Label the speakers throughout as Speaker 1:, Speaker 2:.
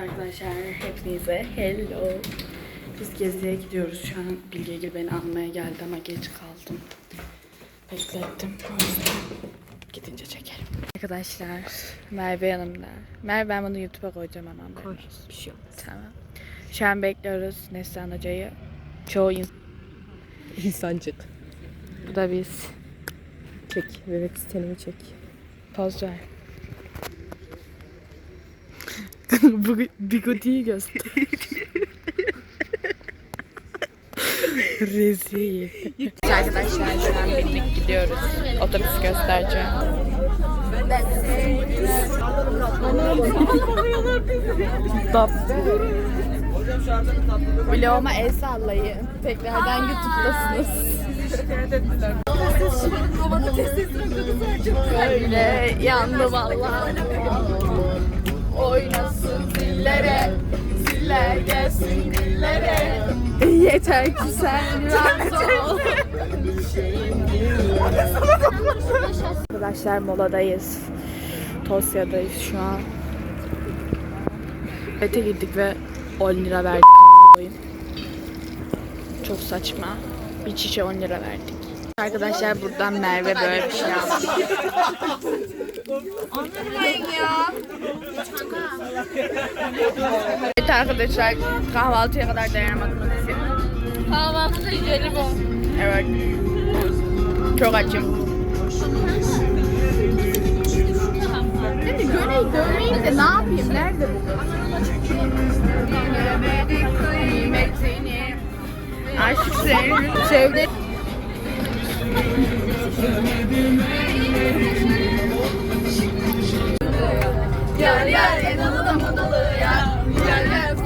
Speaker 1: arkadaşlar hepinize hello. Biz geziye gidiyoruz şu an. Bilgegil beni almaya geldi ama geç kaldım. Beklettim. Gidince çekerim. Arkadaşlar Merve yanımda. Merve ben bunu YouTube'a koyacağım hemen. Koy. Bir şey yok. Tamam. Şu an bekliyoruz Neslihan Hoca'yı. Çoğu insan.
Speaker 2: İnsancık.
Speaker 1: Bu da biz.
Speaker 2: Çek. Bebek sistemimi çek.
Speaker 1: Poz ver. Bu bigodiyi göster. Rezil. Arkadaşlar şu an bindik gidiyoruz. Otobüs göstereceğim. Bab. Vloguma el sallayın. Tekrardan YouTube'dasınız. Öyle yandı vallahi. Oynasın zillere, ziller gelsin dillere. Yeter ki sen razı ol. Arkadaşlar moladayız. Tosya'dayız şu an. Ete girdik ve 10 lira verdik. Çok saçma. Bir şişe 10 lira verdik. Arkadaşlar buradan Merve böyle bir şey aldı. Evet arkadaşlar kahvaltıya kadar dayanamadım.
Speaker 3: Kahvaltıda jelibon.
Speaker 1: Evet. Çok açım. Şimdi göreyi görmeyi de ne yapayım? Nerede bu? Aşk senin sevdi. Yar yar enalı da manalı yar Yar yar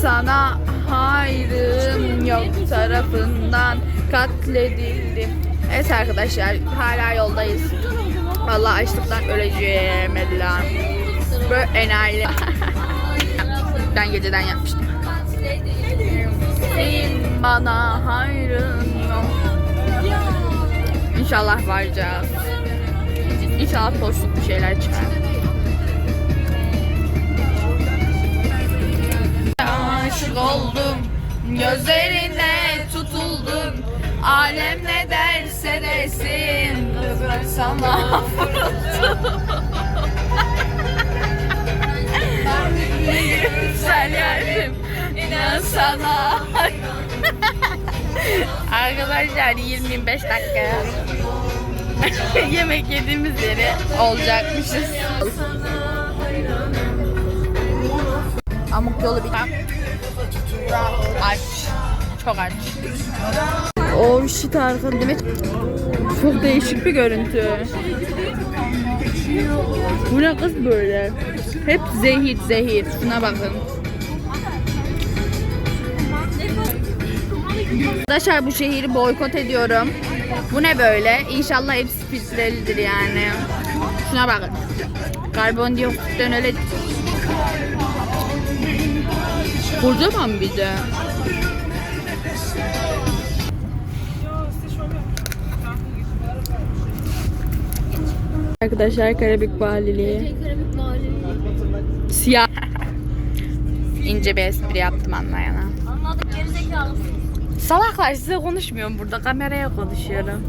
Speaker 1: Sana hayrım yok tarafından katledildim. Evet arkadaşlar hala yoldayız. Vallahi açlıktan öleceğim Ella. Böyle enayi. ben geceden yapmıştım. Senin bana hayrın yok. İnşallah varacağız. İnşallah postluk bir şeyler çıkar. Aşık oldum, gözlerine tutuldum. Alem ne derse desin, sana vuruldum. Güzel yarim, inan sana. Arkadaşlar 20-25 dakika yemek yediğimiz yeri olacakmışız. Amuk yolu bir Aç. Çok aç. Oh shit arkadaşlar demek çok değişik bir görüntü. Bu ne kız böyle? Hep zehir zehir. Şuna bakın. Arkadaşlar bu şehri boykot ediyorum. Bu ne böyle? İnşallah hepsi filtrelidir yani. Şuna bakın. Karbondioksitten öyle Kocaman bir de. Arkadaşlar Karabük Valiliği. Siyah. İnce bir espri yaptım anlayana.
Speaker 3: Anladık gerizekalı.
Speaker 1: Salaklar size konuşmuyorum burada kameraya konuşuyorum.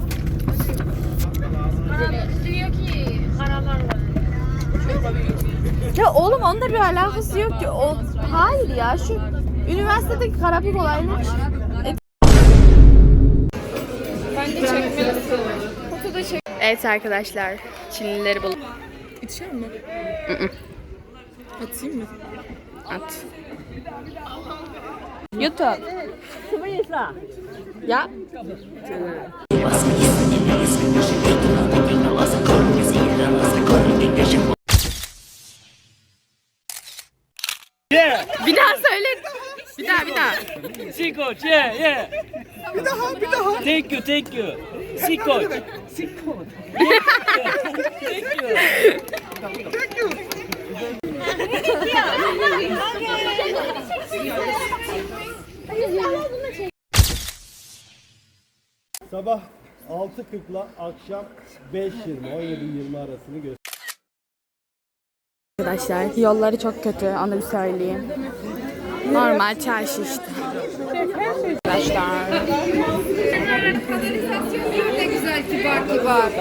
Speaker 3: Diyor ki karalar var.
Speaker 1: Ya oğlum onda bir alakası yok ki. O hayır ya şu üniversitedeki karabük olayları.
Speaker 3: Bence çekmelisin. Fotoda çek.
Speaker 1: Evet arkadaşlar Çinlileri bul.
Speaker 2: İçer mi? Atayım mı?
Speaker 1: At. YouTube. Ya. Bir daha söyle. Bir daha bir daha.
Speaker 4: Sikot, yeah, yeah. Bir daha, bir daha. Thank you, thank you. Sikot. Sikot. Thank you.
Speaker 5: Sabah 6.40'la akşam 5.20 17.20 arasını gösteriyor.
Speaker 1: Arkadaşlar yolları çok kötü onu bir söyleyeyim. Normal çarşı işte. Arkadaşlar.
Speaker 3: Ne güzel kibar kibar.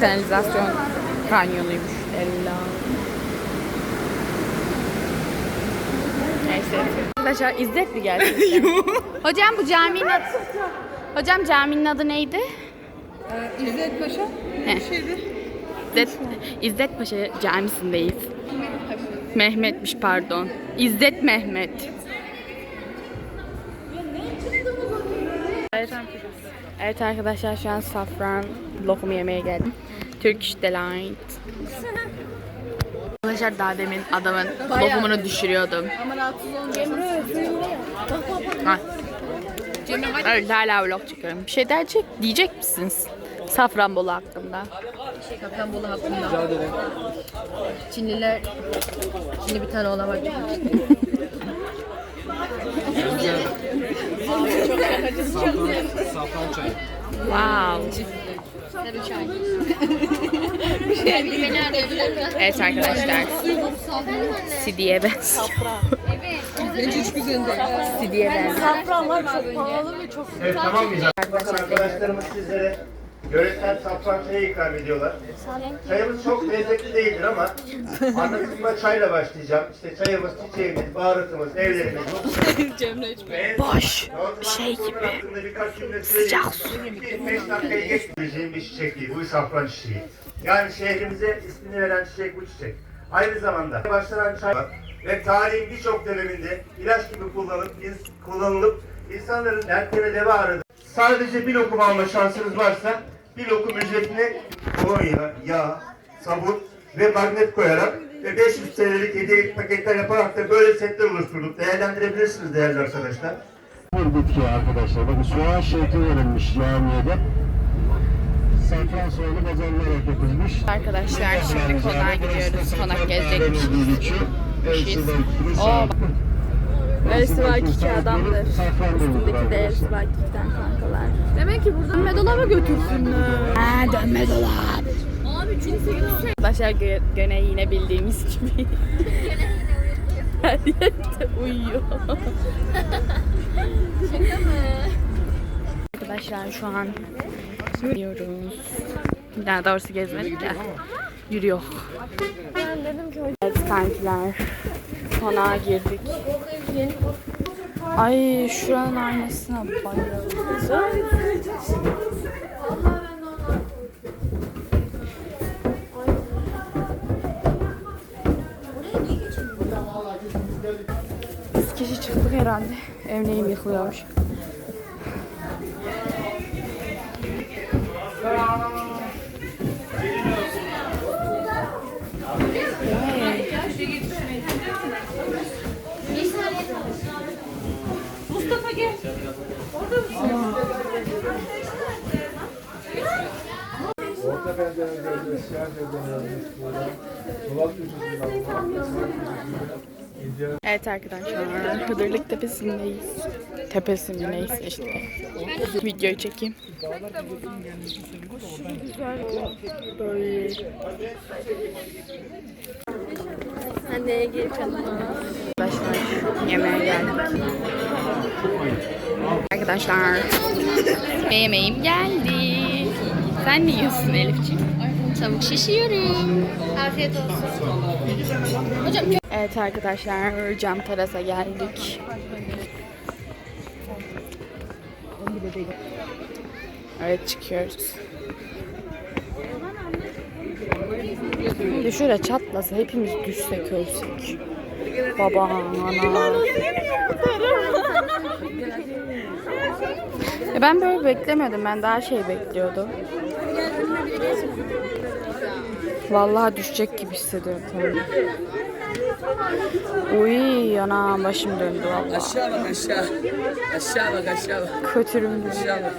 Speaker 1: Kanalizasyon kanyonuymuş. Ella. Neyse. Arkadaşlar İzzet mi geldi? Hocam bu caminin adı... Hocam caminin adı neydi?
Speaker 2: İzzet Paşa.
Speaker 1: He. İzzet, İzzet Paşa camisindeyiz. Mehmetmiş pardon. İzzet Mehmet. Evet, evet arkadaşlar şu an safran lokum yemeye geldim. Turkish Delight. Arkadaşlar daha demin adamın lokumunu düşürüyordum. Ha. Evet hala vlog çekiyorum. Bir şey diyecek, diyecek misiniz? Safranbolu hakkında.
Speaker 2: Safranbolu hakkında. Çinliler, Çinli bir tane olan var.
Speaker 1: Wow.
Speaker 3: Beni arıyor bir dakika.
Speaker 1: Evet arkadaşlar. Sidiye benziyor. Sidiye benziyor.
Speaker 6: Evet tamam? Bakın arkadaşlarımız sizlere yöresel safran çayı ikram ediyorlar. Çayımız çok lezzetli değildir ama anlatımda çayla başlayacağım. İşte çayımız, çiçeğimiz, baharatımız, evlerimiz. Ve
Speaker 1: Boş. şey gibi. Sıcak su.
Speaker 6: Bir beş dakikaya geçmeyeceğim bir çiçek değil. Bu safran çiçeği. Yani şehrimize ismini veren çiçek bu çiçek. Aynı zamanda başlanan çay ve tarihin birçok döneminde ilaç gibi kullanıp, ins- kullanılıp insanların dertlere deva aradı. Sadece bir lokum alma şansınız varsa bir lokum ücretine kolonya, yağ, sabun ve magnet koyarak ve 500 TL'lik hediye paketler yaparak da böyle setler oluşturduk. Değerlendirebilirsiniz değerli arkadaşlar.
Speaker 7: bir bitki arkadaşlar. Bakın soğan şekli verilmiş yağmiyede. Safran soğanı baz alınarak yapılmış.
Speaker 1: Arkadaşlar şimdi konağa gidiyoruz. Konak gezecekmişiz.
Speaker 7: Elsi
Speaker 1: Oo, bak. Elsi adamdır.
Speaker 7: Üstündeki
Speaker 1: de Elsi Vakif'ten kankalar. Demek ki buradan dönme dolaba götürsünler. Ha dönme dolap.
Speaker 3: Abi çok seviyorsun.
Speaker 1: Arkadaşlar gö gene yine bildiğimiz gibi. Her yerde uyuyor. Arkadaşlar şu an yürüyoruz. Daha doğrusu gezmedik de. Yürüyor. Evet kankiler. Konağa girdik. Ay şuranın aynasına bayıldım. Biz kişi çıktık herhalde. Ev neyim yıkılıyormuş.
Speaker 5: Orta pencerelerde siyah gözlemlerimiz burada. Dolap ince
Speaker 1: Evet arkadaşlar, Hıdırlık Tepesi'ndeyiz. Tepesi mi neyse işte. Videoyu çekeyim. Böyle.
Speaker 3: Anneye geri kalın.
Speaker 1: Arkadaşlar yemeğe geldik. Arkadaşlar yemeğim geldi. Sen ne yiyorsun Elifciğim?
Speaker 3: Tavuk şişiyorum. Afiyet olsun. Hocam
Speaker 1: Evet arkadaşlar cam terasa geldik. Evet çıkıyoruz. Şöyle çatlasa hepimiz düşsek ölsek. Baba, ana. Ya ben böyle beklemiyordum. Ben daha şey bekliyordum. Vallahi düşecek gibi hissediyorum. Uy ana başım döndü vallahi.
Speaker 8: Aşağı bak aşağı. Aşağı bak aşağı bak.
Speaker 1: Kötürüm.
Speaker 8: Aşağı bak.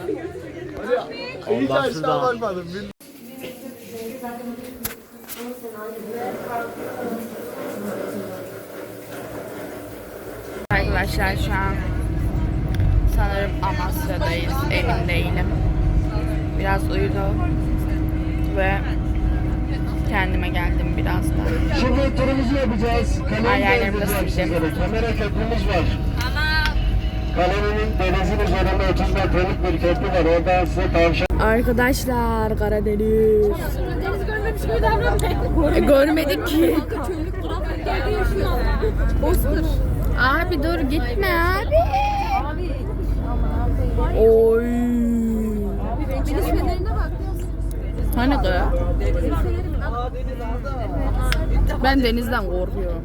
Speaker 1: Arkadaşlar şu an Sanırım Amasya'dayız. Emin değilim. Biraz uyudum. Ve kendime geldim biraz da.
Speaker 7: Şimdi turumuzu yapacağız.
Speaker 1: Sildim.
Speaker 7: sizlere. Kamera köprümüz var. Kalenin denizin üzerinde 30 metrelik bir köprü var. Oradan size tavşan
Speaker 1: Arkadaşlar Karadeniz. E, görmedik ki. Abi dur gitme abi. Oy. Hani kız? Ben denizden korkuyorum.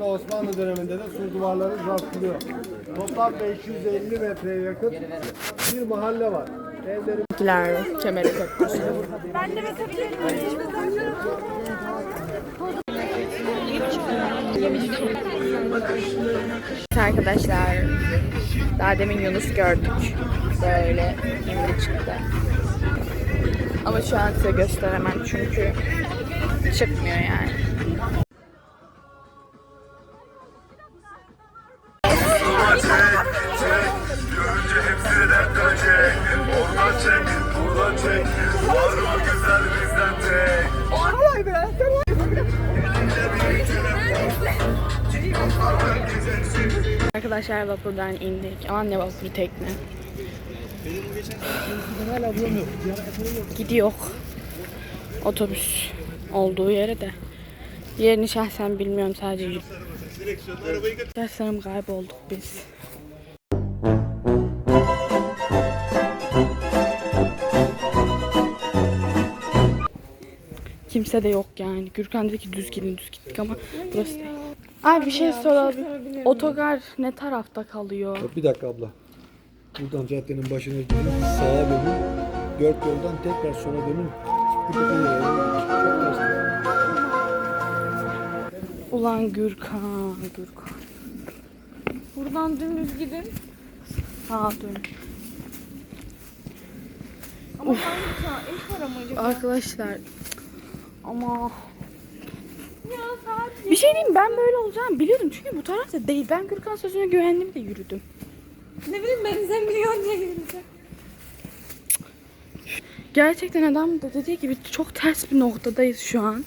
Speaker 5: Osmanlı döneminde de sur duvarları rastlanıyor. Toplam 550 metreye yakın bir mahalle var. Evlerin
Speaker 1: Bizimkiler kemeri köprüsü. Arkadaşlar daha demin Yunus gördük. Böyle indi çıktı. Ama şu an size gösteremem çünkü çıkmıyor yani. Arkadaşlar vapurdan indik. Aman ne tekne. Gidiyor. Otobüs olduğu yere de. Yerini şahsen bilmiyorum sadece. Derslerim kaybolduk biz. Kimse de yok yani. Gürkan dedi ki düz gidin düz gittik ama burası değil. Ay bir şey soralım. Otogar ne tarafta kalıyor?
Speaker 5: Bir dakika abla. Buradan caddenin başına gidin, sağa dönün. Dört yoldan tekrar sola dönün.
Speaker 1: Ulan Gürkan, Gürkan.
Speaker 2: Buradan dümdüz gidin.
Speaker 1: Sağa dön.
Speaker 2: Ama hangi sağ? En para mı acaba?
Speaker 1: Arkadaşlar ama bir şey diyeyim ben böyle olacağım biliyordum çünkü bu tarafta değil. Ben Gürkan sözüne güvendim de yürüdüm.
Speaker 2: Ne bileyim ben sen biliyorsun diye yürüyeceğim.
Speaker 1: Gerçekten adam da dediği gibi çok ters bir noktadayız şu an.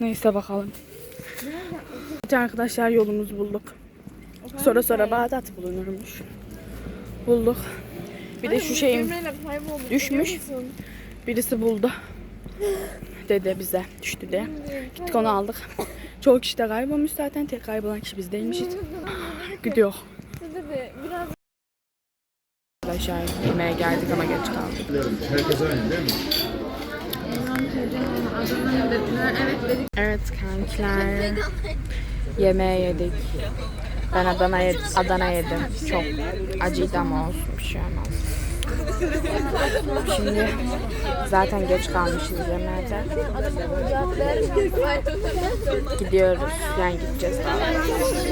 Speaker 1: Neyse bakalım. Evet arkadaşlar yolumuzu bulduk. Sonra sonra Bağdat bulunurmuş. Bulduk. Bir de şu şeyim düşmüş. Birisi buldu. Dede bize düştü de. Gittik onu aldık. Çoğu kişi de kaybolmuş zaten. Tek kaybolan kişi biz değilmişiz. Gidiyor.
Speaker 2: Biraz
Speaker 1: Arkadaşlar yemeğe geldik ama geç kaldık.
Speaker 5: Herkes aynı değil mi?
Speaker 1: Evet kankiler. Yemeğe yedik. Ben Adana, yed Adana yedim. Çok acıydı ama olsun bir şey olmaz. Şimdi zaten geç kalmışız yemeğe. Gidiyoruz. Yani gideceğiz.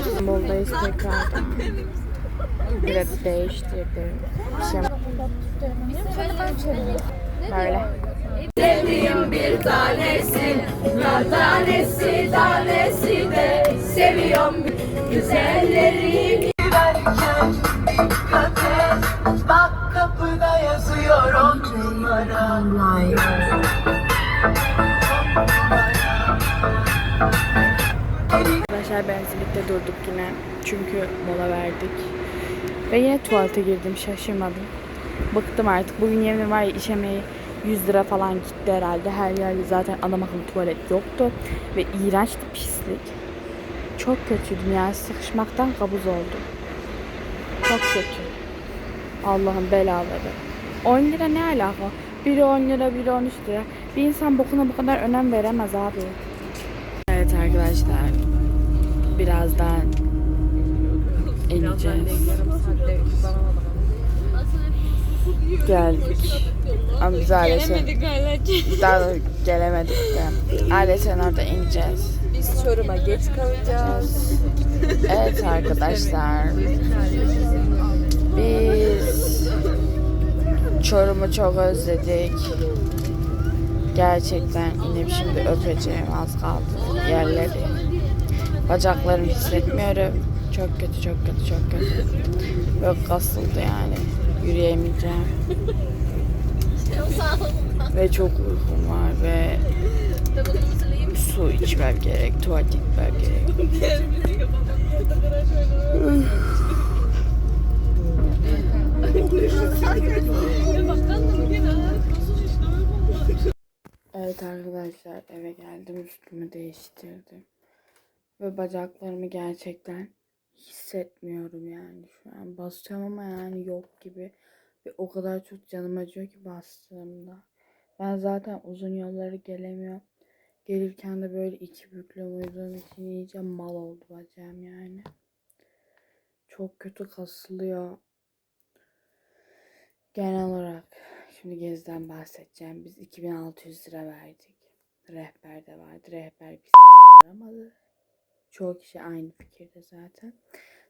Speaker 1: İstanbul'dayız tekrardan. Bilet değiştirdim. Bir şey Böyle.
Speaker 9: Bak numara.
Speaker 1: Arkadaşlar benzinlikte durduk yine. Çünkü mola verdik. Ve yine tuvalete girdim. Şaşırmadım. Bıktım artık. Bugün yemin var ya iş emeği 100 lira falan gitti herhalde. Her yerde zaten adam akıllı tuvalet yoktu. Ve iğrençti pislik. Çok kötüydüm yani. Sıkışmaktan kabuz oldum. Çok kötü. Allah'ın belaları. 10 lira ne alaka? Biri 10 lira, biri 13 lira. Bir insan bokuna bu kadar önem veremez abi. Evet arkadaşlar. Birazdan ineceğiz. Geldik. Ama biz ailesi daha da gelemedik de. Ailesen orada ineceğiz.
Speaker 2: biz Çorum'a geç kalacağız.
Speaker 1: Evet arkadaşlar. Biz Çorum'u çok özledik. Gerçekten yine şimdi öpeceğim az kaldı yerleri. Bacaklarımı hissetmiyorum. Çok kötü, çok kötü, çok kötü. Böyle kasıldı yani. Yürüyemeyeceğim. ve çok uykum var ve su içmem gerek, tuvalet gitmem gerek. Üstümü değiştirdim. Ve bacaklarımı gerçekten hissetmiyorum yani şu an. Basacağım ama yani yok gibi. Ve o kadar çok canım acıyor ki bastığımda. Ben zaten uzun yolları gelemiyorum. Gelirken de böyle iki büklüm uyuduğum için iyice mal oldu bacağım yani. Çok kötü kasılıyor. Genel olarak şimdi Gezi'den bahsedeceğim. Biz 2600 lira verdik. Rehber de vardı. Rehber bir aramadı. Çoğu kişi aynı fikirde zaten.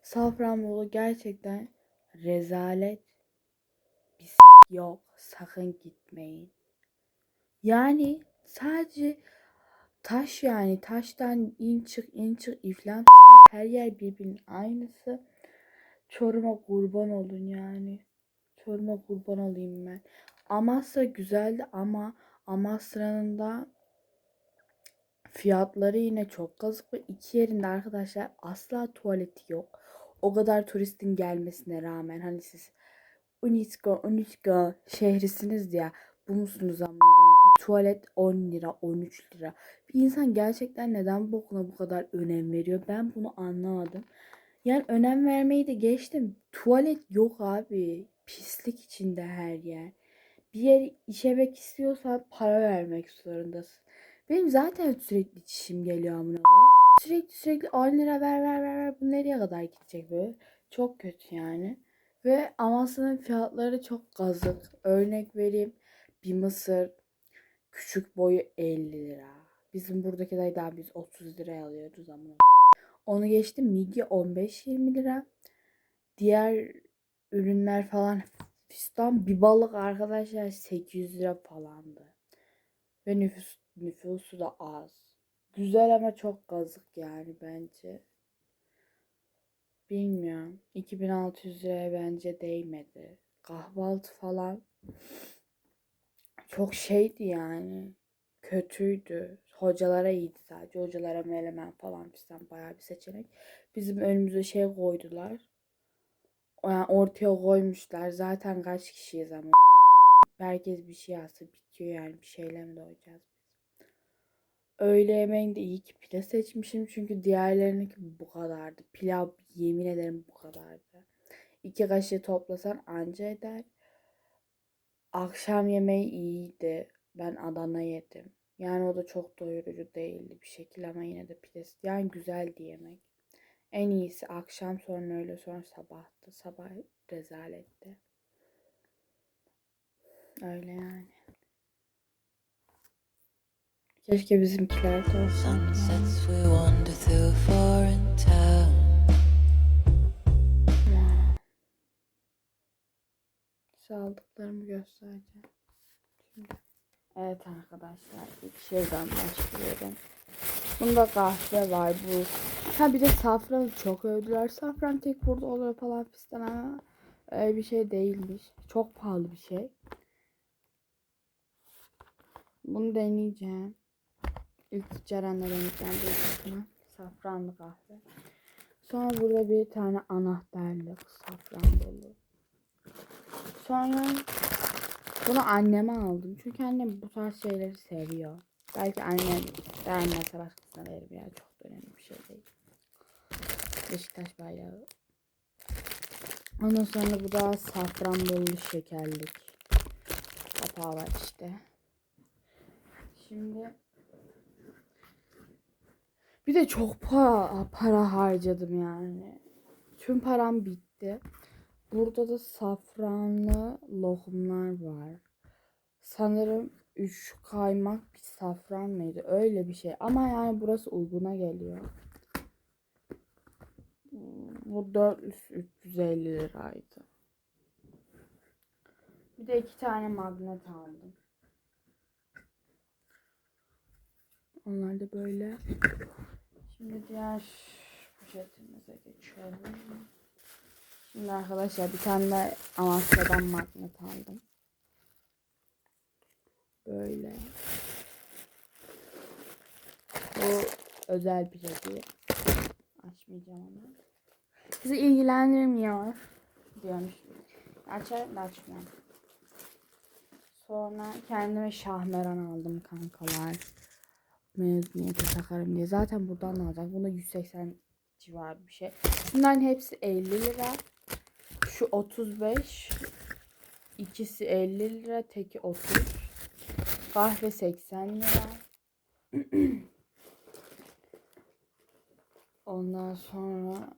Speaker 1: Safranbolu gerçekten rezalet bir yok. Sakın gitmeyin. Yani sadece taş yani taştan in çık in çık iflam her yer birbirinin aynısı. Çorum'a kurban olun yani. Çorum'a kurban olayım ben. Amasra güzeldi ama Amasra'nın da fiyatları yine çok kazık ve iki yerinde arkadaşlar asla tuvaleti yok. O kadar turistin gelmesine rağmen hani siz UNESCO, UNESCO şehrisiniz ya bu musunuz ama bir tuvalet 10 lira 13 lira. Bir insan gerçekten neden bokuna bu kadar önem veriyor ben bunu anlamadım. Yani önem vermeyi de geçtim. Tuvalet yok abi. Pislik içinde her yer. Bir yer işemek istiyorsan para vermek zorundasın. Benim zaten sürekli çişim geliyor amına koyayım. Sürekli sürekli 10 lira ver ver ver ver. Bu nereye kadar gidecek böyle? Çok kötü yani. Ve Amasya'nın fiyatları çok kazık. Örnek vereyim. Bir mısır küçük boyu 50 lira. Bizim buradaki daha biz 30 liraya alıyoruz ama. Onu geçtim midye 15-20 lira. Diğer ürünler falan fistan bir balık arkadaşlar 800 lira falandı. Ve nüfus nüfusu da az. Güzel ama çok kazık yani bence. Bilmiyorum. 2600 liraya bence değmedi. Kahvaltı falan çok şeydi yani. Kötüydü. Hocalara iyiydi sadece. Hocalara melemen falan fistan bayağı bir seçenek. Bizim önümüze şey koydular. Yani ortaya koymuşlar. Zaten kaç kişiyiz ama. Herkes bir şey alsa bitiyor yani. Bir şeyle mi doyacağız? Öğle yemeğinde iyi ki pide seçmişim. Çünkü diğerlerininki bu kadardı. Pilav yemin ederim bu kadardı. İki kaşığı toplasan anca eder. Akşam yemeği iyiydi. Ben Adana yedim. Yani o da çok doyurucu değildi bir şekilde ama yine de pidesi. Yani güzeldi yemek. En iyisi akşam sonra öğle sonra sabahtı. Sabah rezaletti. Öyle yani. Keşke bizimkiler de olsaydı.
Speaker 10: Sunsets we wander through a foreign town.
Speaker 1: Size aldıklarımı göstereceğim. Şimdi. Evet arkadaşlar ilk şeyden başlıyorum. Bunda kahve var bu. Ha bir de safranı çok övdüler. Safran tek burada olur falan fistan ama öyle bir şey değilmiş. Çok pahalı bir şey. Bunu deneyeceğim. İlk Ceren'le deneyeceğim bir. Safranlı kahve. Sonra burada bir tane anahtarlık safran dolu. Sonra bunu anneme aldım. Çünkü annem bu tarz şeyleri seviyor. Belki annem beğenmezse başkasına veririm ya. Çok da önemli bir şey değil. Beşiktaş bayrağı. Ondan sonra bu da safranbolu şekerlik. Kapağı var işte. Şimdi bir de çok para, para harcadım yani. Tüm param bitti. Burada da safranlı lokumlar var. Sanırım 3 kaymak bir safran mıydı? Öyle bir şey. Ama yani burası uyguna geliyor. Bu 450 liraydı. Bir de iki tane magnet aldım. Onlar da böyle. Şimdi diğer poşetimize geçelim. Şimdi arkadaşlar bir tane de Amasya'dan magnet aldım. Böyle. Bu özel bir hediye. Açmayacağım onu. Sizi ilgilendirmiyor diyormuş. Açar da açmıyorum. Sonra kendime şahmeran aldım kankalar. Mezuniyete takarım diye. Zaten buradan da alacak. Bunda 180 civarı bir şey. Bunların hepsi 50 lira. Şu 35. İkisi 50 lira. Teki 30. Kahve 80 lira. Ondan sonra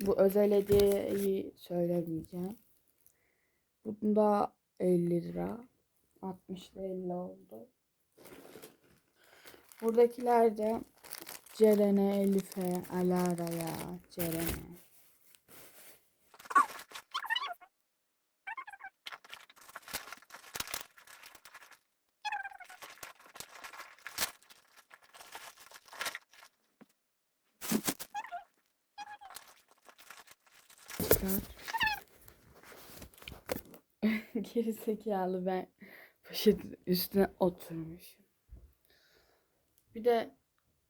Speaker 1: bu özel hediyeyi söylemeyeceğim. Bunda 50 lira. 60 ile 50 oldu. Buradakiler de Ceren'e, Elif'e, Alara'ya, Ceren'e. Geri zekalı ben poşetin üstüne oturmuşum. Bir de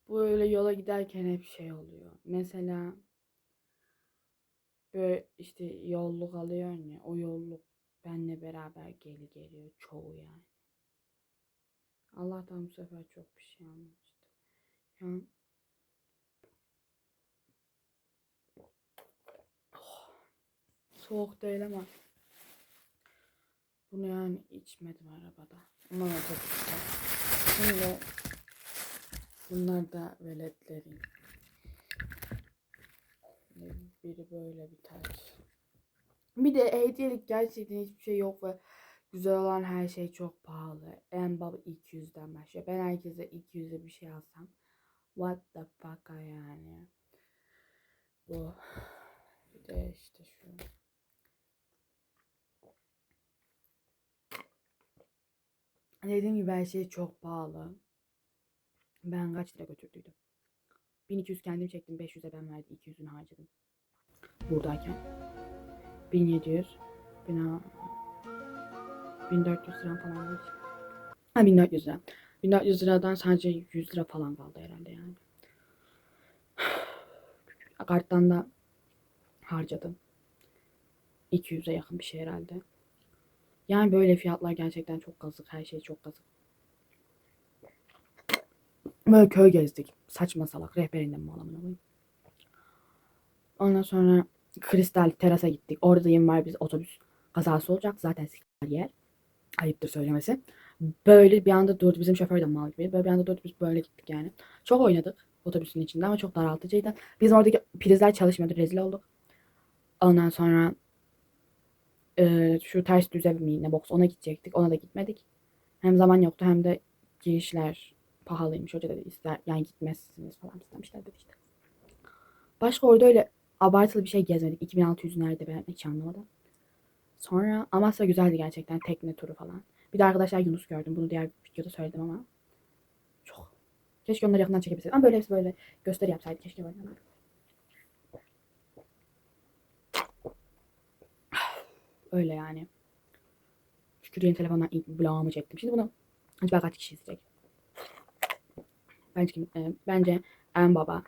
Speaker 1: böyle yola giderken hep şey oluyor. Mesela böyle işte yolluk alıyorsun ya o yolluk benle beraber geri geliyor çoğu yani. Allah'tan bu sefer çok bir şey almamıştım. Yani soğuk değil ama bunu yani içmedim arabada. Ama çok güzel. Şimdi bunlar da veletlerin. Biri böyle bir taç. Bir de hediyelik gerçekten hiçbir şey yok ve güzel olan her şey çok pahalı. En baba 200'den başlıyor. Ben herkese 200'e bir şey alsam. What the fuck yani. Bu. Bir de işte şu. Dediğim gibi her şey çok pahalı. Ben kaç lira götürdüydüm? 1200 kendim çektim. 500'e ben verdim. 200'ünü harcadım. Buradayken. 1700. 1000 1400 lira falan var. Ha 1400 lira. 1400 liradan sadece 100 lira falan kaldı herhalde yani. Karttan da harcadım. 200'e yakın bir şey herhalde. Yani böyle fiyatlar gerçekten çok kazık. Her şey çok kazık. Böyle köy gezdik. Saçma salak. Rehberinden mi alamına koyayım. Ondan sonra Kristal terasa gittik. Orada yem var biz otobüs kazası olacak. Zaten sikler yer. Ayıptır söylemesi. Böyle bir anda durdu. Bizim şoför de mal gibi. Böyle bir anda durdu. Biz böyle gittik yani. Çok oynadık otobüsün içinde ama çok daraltıcıydı. Biz oradaki prizler çalışmıyordu. Rezil olduk. Ondan sonra e, şu ters düze mi ne box ona gidecektik. Ona da gitmedik. Hem zaman yoktu hem de girişler pahalıymış. Hoca dedi ister yani gitmezsiniz falan istemişler dedi işte. Başka orada öyle abartılı bir şey gezmedik. 2600 nerede ben hiç anlamadım. Sonra Amasya güzeldi gerçekten. Tekne turu falan. Bir de arkadaşlar Yunus gördüm. Bunu diğer videoda söyledim ama. Çok. Keşke onları yakından çekebilseydim. Ama böyle hepsi böyle gösteri yapsaydı. Keşke böyle. Öyle yani. Şükür yeni telefondan ilk vlog'umu çektim. Şimdi bunu acaba kaç kişi izleyecek? Bence, e, bence en baba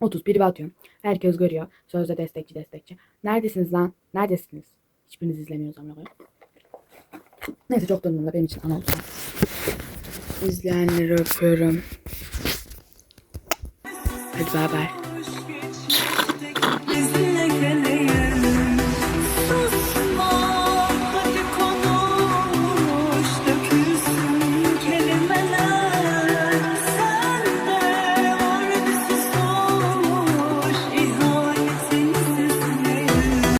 Speaker 1: 31 bir atıyorum. Herkes görüyor. Sözde destekçi destekçi. Neredesiniz lan? Neredesiniz? Hiçbiriniz izlemiyoruz ama. Neyse çok da umurumda benim için ana olsun. İzleyenleri öpüyorum. Hadi bay bay.